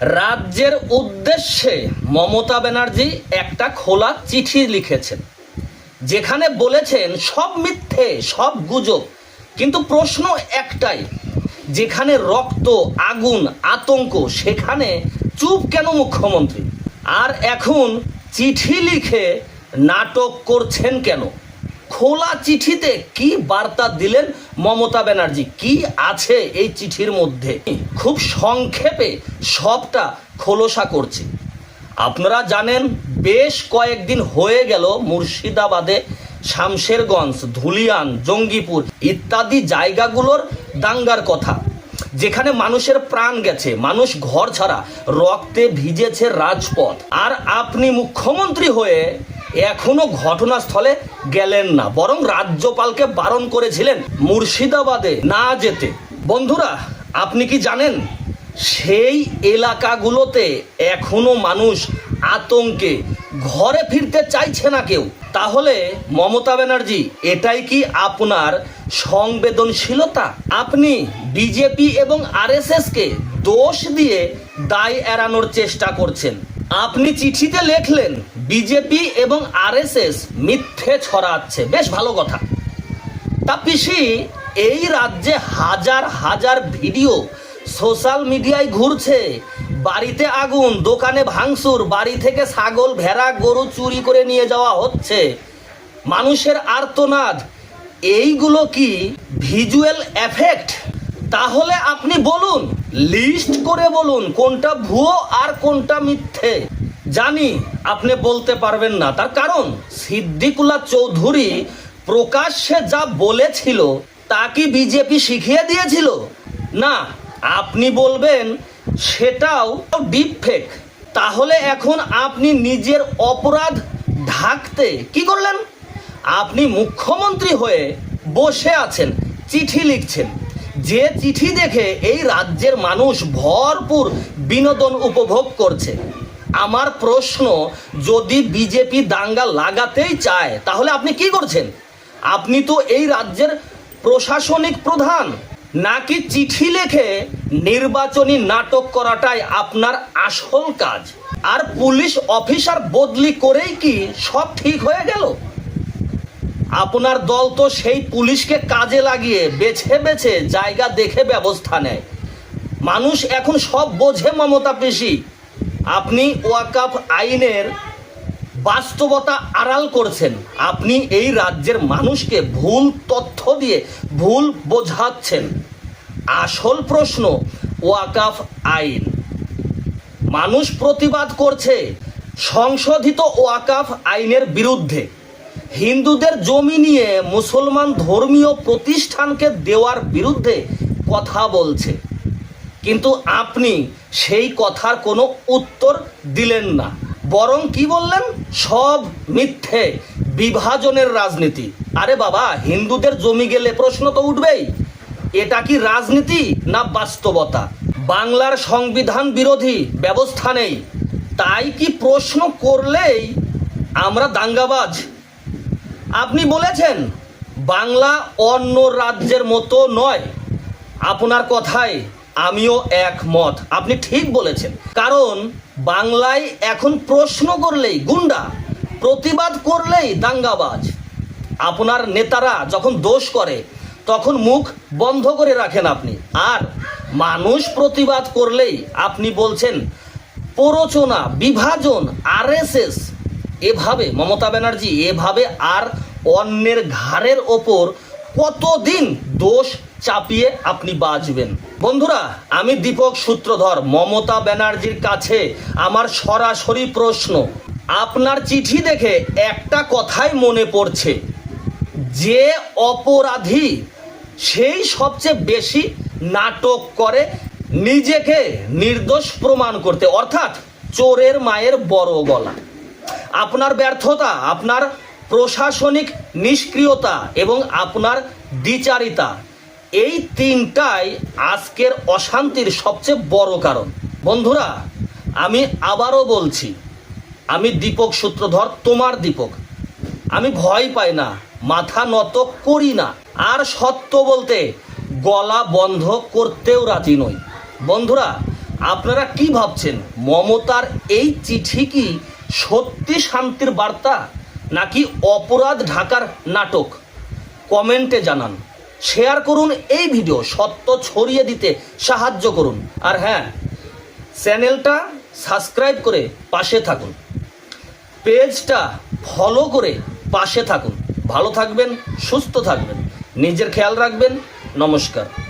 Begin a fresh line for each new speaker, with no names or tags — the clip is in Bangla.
রাজ্যের উদ্দেশ্যে মমতা ব্যানার্জি একটা খোলা চিঠি লিখেছেন, যেখানে বলেছেন, সব মিথ্যে, সব গুজব। কিন্তু প্রশ্ন একটাই, যেখানে রক্ত, আগুন, আতঙ্ক, সেখানে চুপ কেন মুখ্যমন্ত্রী? আর এখন চিঠি লিখে নাটক করছেন কেন? খোলা চিঠিতে কি বার্তা দিলেন মমতা ব্যানার্জি? কি আছে এই চিঠির মধ্যে? খুব সংক্ষেপে সবটা খোলসা করছি। আপনারা জানেন, বেশ কয়েকদিন হয়ে গেল মুর্শিদাবাদে শামশেরগঞ্জ, ধুলিয়ান, জঙ্গিপুর ইত্যাদি জায়গাগুলোর দাঙ্গার কথা। যেখানে মানুষের প্রাণ গেছে, মানুষ ঘর ছাড়া, রক্তে ভিজেছে রাজপথ। আর আপনি মুখ্যমন্ত্রী হয়ে এখনও ঘটনাস্থলে গেলেন না, বরং রাজ্যপালকে বারণ করেছিলেন মুর্শিদাবাদে না যেতে। বন্ধুরা, আপনি কি জানেন, সেই এলাকাগুলোতে এখনও মানুষ আতঙ্কে ঘরে ফিরতে চাইছে না কেউ? তাহলে মমতা ব্যানার্জি, এটাই কি আপনার সংবেদনশীলতা? আপনি বিজেপি এবং আরএসএসকে দোষ দিয়ে দায় এড়ানোর চেষ্টা করছেন। আপনি চিঠিতে লেখলেন বিজেপি এবং আরএসএস মিথ্যে ছড়াচ্ছে। বেশ ভালো কথা। তা পিসি, এই রাজ্যে হাজার হাজার ভিডিও সোশ্যাল মিডিয়ায় ঘুরছে। বাড়িতে আগুন, দোকানে ভাঙচুর, বাড়ি থেকে ছাগল, ভেড়া, গরু চুরি করে নিয়ে যাওয়া হচ্ছে। মানুষের আর্তনাদ, এইগুলো কি ভিজুয়াল এফেক্ট? তাহলে আপনি বলুন, লিস্ট করে বলুন কোনটা ভুয়ো আর কোনটা মিথ্যে। জানি আপনি বলতে পারবেন না। তার কারণ, সিদ্দিকুল্লাহ চৌধুরী প্রকাশ্যে যা বলেছিল, তা কি বিজেপি শিখিয়ে দিয়েছিল? না, আপনি বলবেন সেটাও ডিপ ফেক তাহলে এখন আপনি নিজের অপরাধ ঢাকতে কি করলেন? আপনি মুখ্যমন্ত্রী হয়ে বসে আছেন, চিঠি লিখছেন। যে চিঠি দেখে এই রাজ্যের মানুষ ভরপুর বিনোদন উপভোগ করছে। আমার প্রশ্ন, যদি বিজেপি দাঙ্গা লাগাতেই চায়, তাহলে আপনি কি করছেন? আপনি তো এই রাজ্যের প্রশাসনিক প্রধান। নাকি চিঠি লিখে নির্বাচনী নাটক করাটাই আপনার আসল কাজ? আর পুলিশ অফিসার বদলি করেই কি সব ঠিক হয়ে গেল? আপনার দল তো সেই পুলিশকে কাজে লাগিয়ে বেছে বেছে জায়গা দেখে ব্যবস্থা নেয়। মানুষ এখন সব বোঝে মমতা পেশি আপনি ওয়াকাফ আইনের বাস্তবতা আড়াল করছেন। আপনি এই রাজ্যের মানুষকে ভুল তথ্য দিয়ে ভুল বোঝাচ্ছেন। আসল প্রশ্ন, ওয়াকাফ আইন। মানুষ প্রতিবাদ করছে সংশোধিত ওয়াকাফ আইনের বিরুদ্ধে। হিন্দুদের জমি নিয়ে মুসলমান ধর্মীয় প্রতিষ্ঠানকে দেওয়ার বিরুদ্ধে কথা বলছে। কিন্তু আপনি সেই কথার কোনো উত্তর দিলেন না। বরং কি বললেন? সব মিথ্যে। বিভাজনের রাজনীতি। আরে বাবা, হিন্দুদের জমি গেলে প্রশ্ন তো উঠবেই। এটা কি রাজনীতি না বাস্তবতা? বাংলার সংবিধান বিরোধী, ব্যবস্থা নেই। তাই কি প্রশ্ন করলেই আমরা দাঙ্গাবাজ? আপনি বলেছেন, বাংলা অন্য রাজ্যের মতো নয়। আপনার কথায় আমিও একমত। আপনি ঠিক বলেছেন। কারণ বাংলায় এখন প্রশ্ন করলেই গুন্ডা, প্রতিবাদ করলেই দাঙ্গাবাজ। আপনার নেতারা যখন দোষ করে, তখন মুখ বন্ধ করে রাখেন আপনি। আর মানুষ প্রতিবাদ করলেই আপনি বলছেন, প্ররোচনা, বিভাজন, আরএসএস। এভাবে মমতা ব্যানার্জি, এভাবে আর অন্যের ঘাড়ের ওপর কতদিন দোষ চাপিয়ে আপনি বাঁচবেন? বন্ধুরা, আমি দীপক সূত্রধর, মমতা ব্যানার্জির কাছে আমার সরাসরি প্রশ্ন। আপনার চিঠি দেখে একটা কথাই মনে পড়ছে। যে অপরাধী সেই সবচেয়ে বেশি নাটক করে, নিজেকে নির্দোষ প্রমাণ করতে, অর্থাৎ চোরের মায়ের বড় গলা। আপনার ব্যর্থতা, আপনার প্রশাসনিক নিষ্ক্রিয়তা এবং আপনার দ্বিচারিতা। এই তিনটাই আজকের অশান্তির সবচেয়ে বড় কারণ। বন্ধুরা, আমি আবারও বলছি, আমি দীপক সূত্রধর, তোমার দীপক। আমি ভয় পাই না, মাথা নত করি না। আর সত্য বলতে, গলা বন্ধ করতেও রাজি নই। বন্ধুরা, আপনারা কি ভাবছেন? মমতার এই চিঠি কি সত্যি শান্তির বার্তা? নাকি অপরাধ ঢাকার নাটক? কমেন্টে জানান। শেয়ার করুন এই ভিডিও, সত্য ছড়িয়ে দিতে সাহায্য করুন। আর হ্যাঁ চ্যানেলটা সাবস্ক্রাইব করে পাশে থাকুন। পেজটা ফলো করে পাশে থাকুন। ভালো থাকবেন, সুস্থ থাকবেন। নিজের খেয়াল রাখবেন। নমস্কার।